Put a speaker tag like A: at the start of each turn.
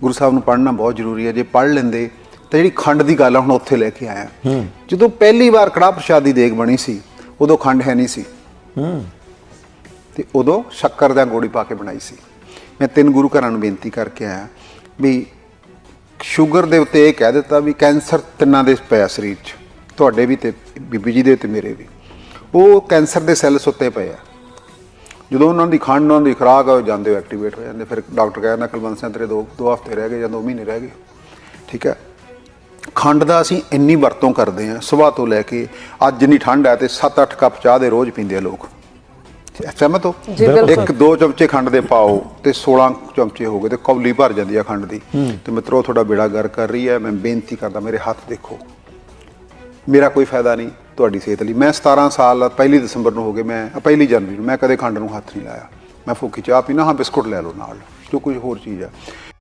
A: ਗੁਰੂ ਸਾਹਿਬ ਨੂੰ ਪੜ੍ਹਨਾ ਬਹੁਤ ਜ਼ਰੂਰੀ ਹੈ ਜੇ ਪੜ੍ਹ ਲੈਂਦੇ ਤਾਂ ਜਿਹੜੀ ਖੰਡ ਦੀ ਗੱਲ ਆ ਹੁਣ ਉੱਥੇ ਲੈ ਕੇ ਆਇਆ। ਜਦੋਂ ਪਹਿਲੀ ਵਾਰ ਕੜਾਹ ਪ੍ਰਸ਼ਾਦ ਦੀ ਦੇਗ ਬਣੀ ਸੀ ਉਦੋਂ ਖੰਡ ਹੈ ਨਹੀਂ ਸੀ। ਤੇ ਉਦੋਂ ਸ਼ੱਕਰ ਦਾ ਗੋੜੀ ਪਾ ਕੇ ਬਣਾਈ ਸੀ। ਮੈਂ ਤਿੰਨ ਗੁਰੂ ਘਰਾਂ ਨੂੰ ਬੇਨਤੀ ਕਰਕੇ ਆਇਆ ਵੀ ਸ਼ੂਗਰ ਦੇ ਉੱਤੇ ਇਹ ਕਹਿ ਦਿੱਤਾ ਵੀ ਕੈਂਸਰ ਤਿੰਨਾਂ ਦੇ ਪਿਆ ਸਰੀਰ 'ਚ ਤੁਹਾਡੇ ਵੀ ਤੇ ਬੀਬੀ ਜੀ ਦੇ ਤੇ ਮੇਰੇ ਵੀ। ਉਹ ਕੈਂਸਰ ਦੇ ਸੈੱਲ ਸੁੱਤੇ ਪਏ ਆ। ਜਦੋਂ ਉਹਨਾਂ ਦੀ ਖੰਡ ਉਹਨਾਂ ਦੀ ਖੁਰਾਕ ਆ ਜਾਂਦੇ ਐਕਟੀਵੇਟ ਹੋ ਜਾਂਦੇ। ਫਿਰ ਡਾਕਟਰ ਕਹਿੰਦਾ ਕੁਲਵੰਤ ਸਿੰਘ ਤੇਰੇ ਦੋ ਦੋ ਹਫ਼ਤੇ ਰਹਿ ਗਏ ਜਾਂ ਦੋ ਮਹੀਨੇ ਰਹਿ ਗਏ। ਠੀਕ ਹੈ? ਖੰਡ ਦਾ ਅਸੀਂ ਇੰਨੀ ਵਰਤੋਂ ਕਰਦੇ ਹਾਂ ਸਵੇਰ ਤੋਂ ਲੈ ਕੇ ਅੱਜ ਜਿੰਨੀ ਠੰਡ ਹੈ ਤੇ 7-8 ਕੱਪ ਚਾਹ ਦੇ ਰੋਜ਼ ਪੀਂਦੇ ਆ ਲੋਕ। ਸਹਿਮਤ ਹੋ। ਇੱਕ ਦੋ ਚਮਚੇ ਖੰਡ ਦੇ ਪਾਓ ਤੇ 16 ਚਮਚੇ ਹੋ ਗਏ ਤੇ ਕੌਲੀ ਭਰ ਜਾਂਦੀ ਆ ਖੰਡ ਦੀ। ਤੇ ਮਿੱਤਰੋ ਤੁਹਾਡਾ ਬੇੜਾ ਗਰ ਕਰ ਰਹੀ ਹੈ ਮੈਂ ਬੇਨਤੀ ਕਰਦਾ ਮੇਰੇ ਹੱਥ ਦੇਖੋ। ਮੇਰਾ ਕੋਈ ਫਾਇਦਾ ਨਹੀਂ। ਤੁਹਾਡੀ ਸਿਹਤ ਲਈ। ਮੈਂ 17 ਸਾਲ, ਪਹਿਲੀ ਦਸੰਬਰ ਨੂੰ ਹੋ ਗਏ ਮੈਂ ਪਹਿਲੀ ਜਨਵਰੀ ਨੂੰ, ਮੈਂ ਕਦੇ ਖੰਡ ਨੂੰ ਹੱਥ ਨਹੀਂ ਲਾਇਆ। ਮੈਂ ਫੋਕੀ ਚਾਹ ਪੀਣਾ ਹਾਂ ਬਿਸਕੁਟ ਲੈ ਲਓ ਨਾਲ, ਜੋ ਕੁਝ ਹੋਰ ਚੀਜ਼ ਹੈ